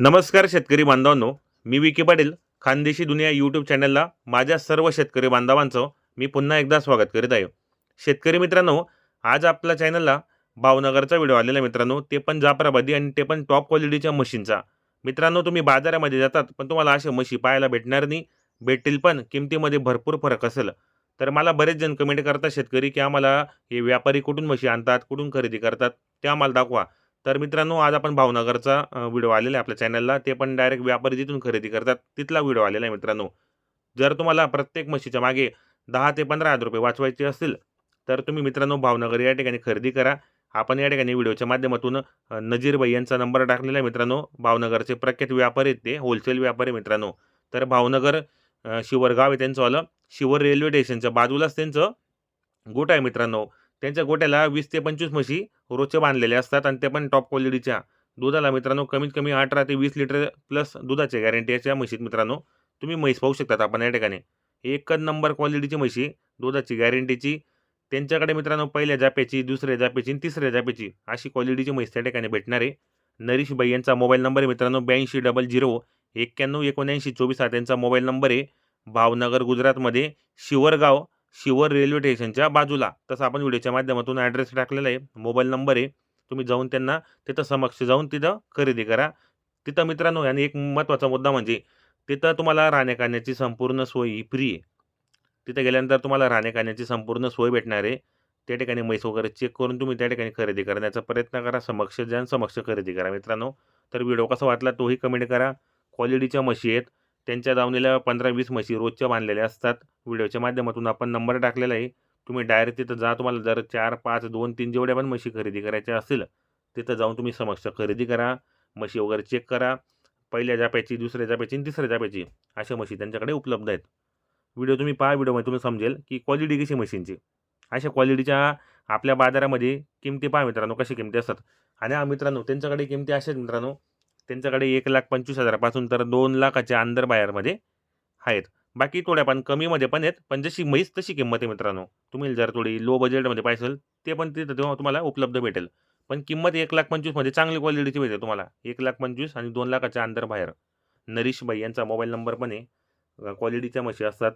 नमस्कार शेतकरी बांधवांनो मी विकी पाटील खानदेशी दुनिया यूट्यूब चॅनलला माझ्या सर्व शेतकरी बांधवांचं मी पुन्हा एकदा स्वागत करीत आहे. शेतकरी मित्रांनो आज आपल्या चॅनलला भावनगरचा व्हिडिओ आलेला आहे मित्रांनो ते पण जाफराबादी आणि ते पण टॉप क्वालिटीच्या मशीनचा. मित्रांनो तुम्ही बाजारामध्ये जातात पण तुम्हाला अशा म्हशी पाहायला भेटणार नाही भेटतील पण किमतीमध्ये भरपूर फरक असेल. तर मला बरेच जण कमेंट करतात शेतकरी की आम्हाला हे व्यापारी कुठून म्हशी आणतात कुठून खरेदी करतात ते आम्हाला दाखवा. तर मित्रांनो आज आपण भावनगरचा व्हिडिओ आलेला आहे आपल्या चॅनलला. ते पण डायरेक्ट व्यापारी जिथून खरेदी करतात तिथला व्हिडिओ आलेला आहे मित्रांनो. जर तुम्हाला प्रत्येक म्हशीच्या मागे दहा ते पंधरा हजार रुपये वाचवायचे असतील तर तुम्ही मित्रांनो भावनगर या ठिकाणी खरेदी करा. आपण या ठिकाणी व्हिडिओच्या माध्यमातून नजीरबाई नजीर भाई यांचा नंबर टाकलेला आहे मित्रांनो. भावनगरचे प्रख्यात व्यापारी आहेत ते होलसेल व्यापारी मित्रांनो. तर भावनगर शिवरगाव आहे त्यांचं आलं शिवर रेल्वे स्टेशनच्या बाजूलाच त्यांचं गोट आहे मित्रांनो. त्यांच्या गोट्याला वीस ते पंचवीस म्हशी रोजचे बांधलेले असतात आणि ते पण टॉप क्वालिटीच्या दुधाला मित्रांनो कमीत कमी अठरा ते वीस लिटर प्लस दुधाचे गॅरंटी याच्या म्हशीत मित्रांनो. तुम्ही म्हैस पाहू शकतात आपण या ठिकाणी. एकच नंबर क्वालिटीची म्हशी दुधाची गॅरंटीची त्यांच्याकडे मित्रांनो पहिल्या जापेची दुसऱ्या जापेची आणि तिसऱ्या जापेची अशी क्वालिटीची म्हैस त्या ठिकाणी भेटणार आहे. नरेश बाई यांचा मोबाईल नंबर आहे मित्रांनो ब्याऐंशी डबल झिरो एक्क्याण्णव एकोणऐंशी चोवीस हा त्यांचा मोबाईल नंबर आहे. भावनगर गुजरातमध्ये शिवरगाव शिवर रेल्वे स्टेशनच्या बाजूला. तसं आपण व्हिडिओच्या माध्यमातून ॲड्रेस टाकलेला आहे. मोबाईल नंबर आहे. तुम्ही जाऊन त्यांना तिथं समक्ष जाऊन तिथं खरेदी करा. तिथं मित्रांनो आणि एक महत्त्वाचा मुद्दा म्हणजे तिथं तुम्हाला राहण्या खाण्याची संपूर्ण सोय ही फ्री आहे. तिथे गेल्यानंतर तुम्हाला राहण्या खाण्याची संपूर्ण सोय भेटणार आहे. त्या ठिकाणी म्हैस वगैरे चेक करून तुम्ही त्या ठिकाणी खरेदी करण्याचा प्रयत्न करा. समक्ष जा समक्ष खरेदी करा मित्रांनो. तर व्हिडिओ कसा वाटला तोही कमेंट करा. क्वालिटीच्या म्हशी आहेत. त्यांच्या दावणीला पंधरा वीस म्हशी रोजच्या बांधलेल्या असतात. व्हिडिओच्या माध्यमातून आपण नंबर टाकलेला आहे. तुम्ही डायरेक्ट तिथं जा तुम्हाला जर चार पाच दोन तीन जेवढ्या पण म्हशी खरेदी करायच्या असतील तिथं जाऊन तुम्ही समक्ष खरेदी करा म्हशी वगैरे चेक करा. पहिल्या जाप्याची दुसऱ्या जाप्याची आणि तिसऱ्या जाप्याची अशा म्हशी त्यांच्याकडे उपलब्ध आहेत. व्हिडिओ तुम्ही पहा व्हिडिओमध्ये तुम्ही समजेल की क्वालिटी कशी म्हशींची. अशा क्वालिटीच्या आपल्या बाजारामध्ये किमती पहा मित्रांनो कशी किमती असतात. आणि हा मित्रांनो त्यांच्याकडे किमती अशा आहेत मित्रांनो त्यांच्याकडे एक लाख पंचवीस हजारापासून तर दोन लाखाच्या अंदर बाहेरमध्ये आहेत. बाकी थोड्या पण कमीमध्ये पण आहेत पण जशी म्हैस तशी किंमत आहे मित्रांनो. तुम्ही जर थोडी लो बजेटमध्ये पाहिजे ते पण तिथं तेव्हा तुम्हाला उपलब्ध भेटेल. पण किंमत एक लाख पंचवीसमध्ये चांगली क्वालिटीची भेटेल तुम्हाला. एक लाख पंचवीस आणि दोन लाखाच्या अंदर बाहेर नरीशबाई यांचा मोबाईल नंबर पण आहे. क्वालिटीच्या म्हशी असतात.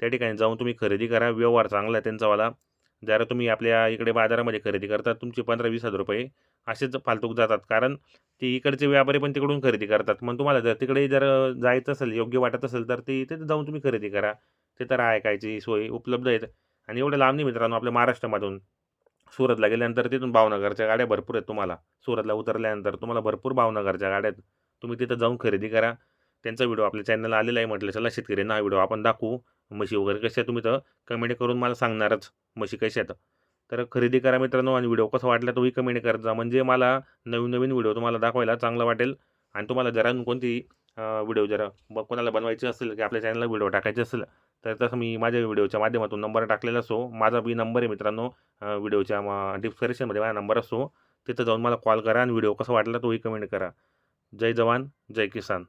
त्या ठिकाणी जाऊन तुम्ही खरेदी करा. व्यवहार चांगला आहे त्यांचावाला जरा तुम्ही आपल्या इकडे बाजारामध्ये खरेदी करता तुमचे पंधरा वीस हजार रुपये असेच फालतूक जातात. कारण ते इकडचे व्यापारी पण तिकडून खरेदी करतात. मग तुम्हाला जर तिकडे जर जायचं असेल योग्य वाटत असेल तर ते तिथे जाऊन तुम्ही खरेदी करा. ते तर ऐकायची सोय उपलब्ध आहेत. आणि एवढं लांब नाही मित्रांनो आपल्या महाराष्ट्रामधून. सुरतला गेल्यानंतर तिथून भावनगरच्या गाड्या भरपूर आहेत तुम्हाला. सुरतला उतरल्यानंतर तुम्हाला भरपूर भावनगरच्या गाड्या आहेत. तुम्ही तिथं जाऊन खरेदी करा. त्यांचा व्हिडिओ आपल्या चॅनलला आलेला आहे म्हटलं चला शेतकऱ्यांना हा व्हिडिओ आपण दाखवू. म्हशी वगैरे कशा तुम्ही तर कमेंट करून मला सांगणारच म्हशी कशा आहेत. तर खरेदी करा मित्रांनो आणि व्हिडिओ कसा वाटला तोही कमेंट करत जा. म्हणजे मला नवीन नवीन व्हिडिओ तुम्हाला दाखवायला चांगला वाटेल आणि तुम्हाला जरा कोणती व्हिडिओ जरा ब कोणाला बनवायची असेल की आपल्या चॅनलला व्हिडिओ टाकायचे असेल तर तसं मी माझ्या व्हिडिओच्या माध्यमातून नंबर टाकलेला असो. माझा बी नंबर आहे मित्रांनो व्हिडिओच्या डिस्क्रिप्शनमध्ये माझा नंबर असो. तिथं जाऊन मला कॉल करा आणि व्हिडिओ कसा वाटला तोही कमेंट करा. जय जवान जय किसान.